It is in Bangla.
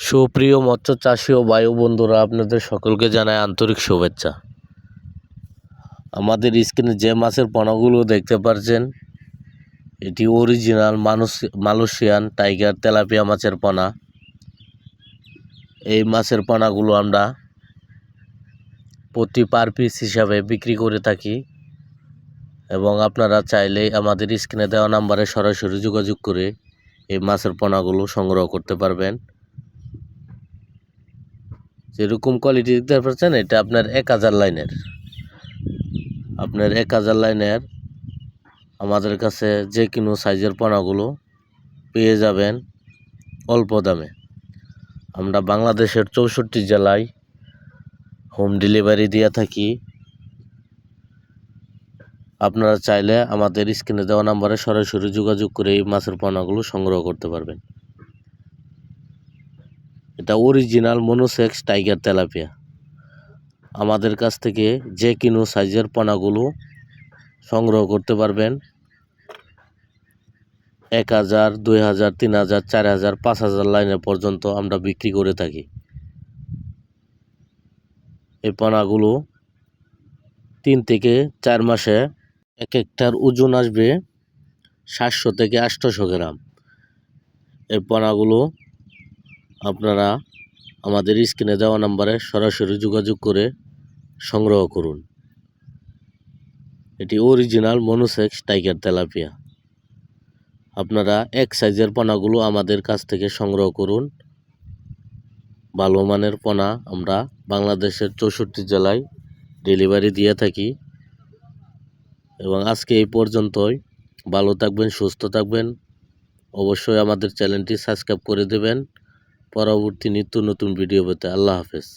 সুপ্রিয় মৎস্য চাষী ও বায়ু বন্ধুরা, আপনাদের সকলকে জানায় আন্তরিক শুভেচ্ছা। আমাদের স্ক্রিনে যে মাছের পোনাগুলো দেখতে পাচ্ছেন এটি অরিজিনাল মানুষ মালয়েশিয়ান টাইগার তেলাপিয়া মাছের পোনা। এই মাছের পোনাগুলো আমরা প্রতি পার পিস হিসাবে বিক্রি করে থাকি এবং আপনারা চাইলেই আমাদের স্ক্রিনে দেওয়া নাম্বারে সরাসরি যোগাযোগ করে এই মাছের পোনাগুলো সংগ্রহ করতে পারবেন। যেরকম কোয়ালিটি দেখতে পাচ্ছেন, এটা আপনার এক হাজার লাইনের। আপনার এক হাজার লাইনের আমাদের কাছে যে কোনো সাইজের পোনাগুলো পেয়ে যাবেন অল্প দামে। আমরা বাংলাদেশের চৌষট্টি জেলায় হোম ডেলিভারি দিয়ে থাকি। আপনারা চাইলে আমাদের স্ক্রিনে দেওয়া নাম্বারে সরাসরি যোগাযোগ করে এই মাছের পোনাগুলো সংগ্রহ করতে পারবেন। এটা অরিজিনাল মনোসেক্স টাইগার তেলাপিয়া আমাদের কাছ থেকে যে কোনো সাইজের পোনাগুলো সংগ্রহ করতে পারবেন। এক হাজার, দুই হাজার, তিন হাজার, চার হাজার, পাঁচ হাজার লাইনে পর্যন্ত আমরা বিক্রি করে থাকি। এই পোনাগুলো তিন থেকে চার মাসে এক একটার ওজন আসবে সাতশো থেকে আটশোশো গ্রাম। এই পোনাগুলো আপনারা আমাদের স্ক্রিনে দেওয়া নাম্বারে সরাসরি যোগাযোগ করে সংগ্রহ করুন। এটি অরিজিনাল মনোসেক্স টাইগার তেলাপিয়া। আপনারা এক সাইজের পোনাগুলো আমাদের কাছ থেকে সংগ্রহ করুন। ভালো মানের পোনা আমরা বাংলাদেশের চৌষট্টি জেলায় ডেলিভারি দিয়ে থাকি। এবং আজকে এই পর্যন্তই। ভালো থাকবেন, সুস্থ থাকবেন। অবশ্যই আমাদের চ্যানেলটি সাবস্ক্রাইব করে দেবেন। পরবর্তী নিত্য নতুন ভিডিও পেতে আল্লাহ হাফেজ।